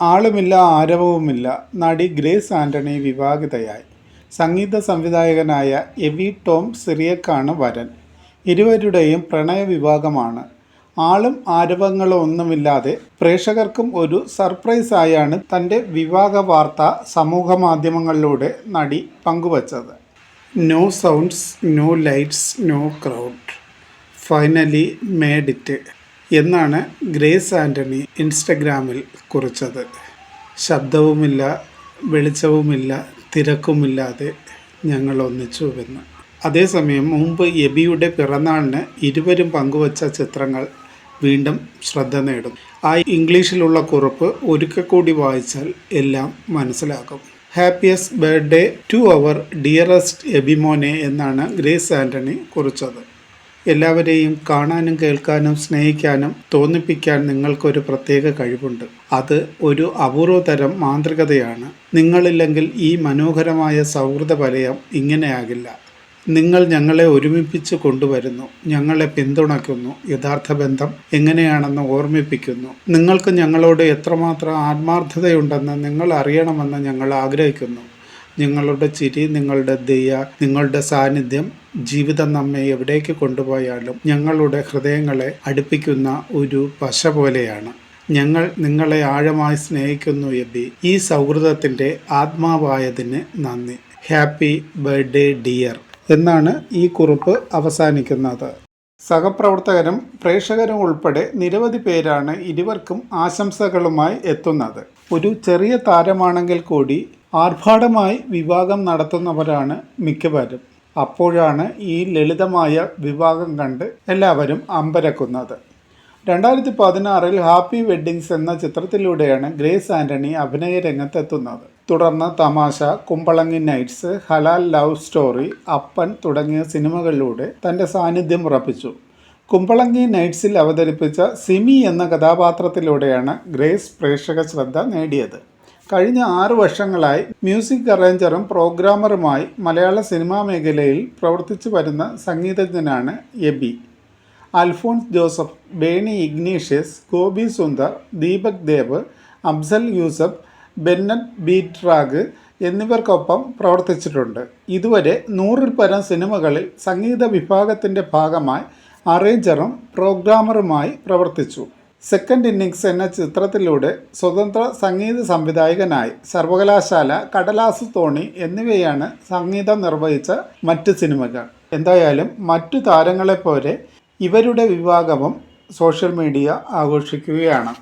ആളുമില്ല ആരവവുമില്ല. നടി ഗ്രേസ് ആന്റണി വിവാഹിതയായി. സംഗീത സംവിധായകനായ എവി ടോം സിറിയക്കാണ് വരൻ. ഇരുവരുടെയും പ്രണയവിഭാഗമാണ് ആളും ആരവങ്ങളും ഒന്നുമില്ലാതെ പ്രേക്ഷകർക്കും ഒരു സർപ്രൈസായാണ് തന്റെ വിവാഹ വാർത്ത സമൂഹ മാധ്യമങ്ങളിലൂടെ നടി പങ്കുവച്ചത്. No sounds no lights no crowd. Finally made it എന്നാണ് ഗ്രേസ് ആന്റണി ഇൻസ്റ്റഗ്രാമിൽ കുറിച്ചത്. ശബ്ദവുമില്ല വെളിച്ചവുമില്ല തിരക്കുമില്ലാതെ ഞങ്ങൾ ഒന്നിച്ചുവെന്ന് അതേസമയം മുമ്പ് എബിയുടെ പിറന്നാളിന് ഇരുവരും പങ്കുവച്ച ചിത്രങ്ങൾ വീണ്ടും ശ്രദ്ധ നേടും. ആ ഇംഗ്ലീഷിലുള്ള കുറിപ്പ് ഒരിക്കൽ കൂടി വായിച്ചാൽ എല്ലാം മനസ്സിലാകും. Happiest birthday to our dearest എബിമോനെ എന്നാണ് ഗ്രേസ് ആന്റണി കുറിച്ചത്. എല്ലാവരെയും കാണാനും കേൾക്കാനും സ്നേഹിക്കാനും തോന്നിപ്പിക്കാൻ നിങ്ങൾക്കൊരു പ്രത്യേക കഴിവുണ്ട്. അത് ഒരു അപൂർവതരം മാന്ത്രികതയാണ്. നിങ്ങളില്ലെങ്കിൽ ഈ മനോഹരമായ സൗഹൃദ വലയം ഇങ്ങനെയാകില്ല. നിങ്ങൾ ഞങ്ങളെ ഒരുമിപ്പിച്ച് കൊണ്ടുവരുന്നു. ഞങ്ങളെ പിന്തുണയ്ക്കുന്നു. യഥാർത്ഥ ബന്ധം എങ്ങനെയാണെന്ന് ഓർമ്മിപ്പിക്കുന്നു. നിങ്ങൾക്ക് ഞങ്ങളോട് എത്രമാത്രം ആത്മാർത്ഥതയുണ്ടെന്ന് നിങ്ങൾ അറിയണമെന്ന് ഞങ്ങൾ ആഗ്രഹിക്കുന്നു. നിങ്ങളുടെ ചിരി നിങ്ങളുടെ ദയ നിങ്ങളുടെ സാന്നിധ്യം ജീവിതം നമ്മെ എവിടേക്ക് കൊണ്ടുപോയാലും ഞങ്ങളുടെ ഹൃദയങ്ങളെ അടുപ്പിക്കുന്ന ഒരു പശ പോലെയാണ്. ഞങ്ങൾ നിങ്ങളെ ആഴമായി സ്നേഹിക്കുന്നു എബി. ഈ സൗഹൃദത്തിന്റെ ആത്മാവായതിന് നന്ദി. Happy birthday dear. എന്നാണ് ഈ കുറിപ്പ് അവസാനിക്കുന്നത്. സഹപ്രവർത്തകരും പ്രേക്ഷകരും ഉൾപ്പെടെ നിരവധി പേരാണ് ഇരുവർക്കും ആശംസകളുമായി എത്തുന്നത്. ഒരു ചെറിയ താരമാണെങ്കിൽ കൂടി ആർഭാടമായി വിവാഹം നടത്തുന്നവരാണ് മിക്കവരും. അപ്പോഴാണ് ഈ ലളിതമായ വിവാഹം കണ്ട് എല്ലാവരും അമ്പരക്കുന്നത്. രണ്ടായിരത്തി പതിനാറിൽ ഹാപ്പി വെഡ്ഡിങ്സ് എന്ന ചിത്രത്തിലൂടെയാണ് ഗ്രേസ് ആന്റണി അഭിനയ രംഗത്തെത്തുന്നത്. തുടർന്ന് Thamaasha Kumbalangi nights Halal love story Appan തുടങ്ങിയ സിനിമകളിലൂടെ തന്റെ സാന്നിധ്യം ഉറപ്പിച്ചു. കുമ്പളങ്ങി നൈറ്റ്സിൽ അവതരിപ്പിച്ച സിമി എന്ന കഥാപാത്രത്തിലൂടെയാണ് ഗ്രേസ് പ്രേക്ഷക ശ്രദ്ധ നേടിയത്. കഴിഞ്ഞ ആറു വർഷങ്ങളായി മ്യൂസിക് അറേഞ്ചറും പ്രോഗ്രാമറുമായി മലയാള സിനിമാ മേഖലയിൽ പ്രവർത്തിച്ചു വരുന്ന സംഗീതജ്ഞനാണ് എബി. അൽഫോൺസ് ജോസഫ് ബേണി ഇഗ്നീഷ്യസ് ഗോപി സുന്ദർ ദീപക് ദേവ് അഫ്സൽ യൂസഫ് ബെന്നറ്റ് ബീട്രാഗ് എന്നിവർക്കൊപ്പം പ്രവർത്തിച്ചിട്ടുണ്ട്. ഇതുവരെ നൂറിൽ പരം സിനിമകളിൽ സംഗീത വിഭാഗത്തിന്റെ ഭാഗമായി അറേഞ്ചറും പ്രോഗ്രാമറുമായി പ്രവർത്തിച്ചു. സെക്കൻഡ് ഇന്നിങ്സ് എന്ന ചിത്രത്തിലൂടെ സ്വതന്ത്ര സംഗീത സംവിധായകനായി സർവകലാശാല കടലാസ് തോണി എന്നിവയാണ് സംഗീതം നിർവഹിച്ച മറ്റ് സിനിമകൾ. എന്തായാലും മറ്റു താരങ്ങളെപ്പോലെ ഇവരുടെ വിഭാഗവും സോഷ്യൽ മീഡിയ ആഘോഷിക്കുകയാണ്.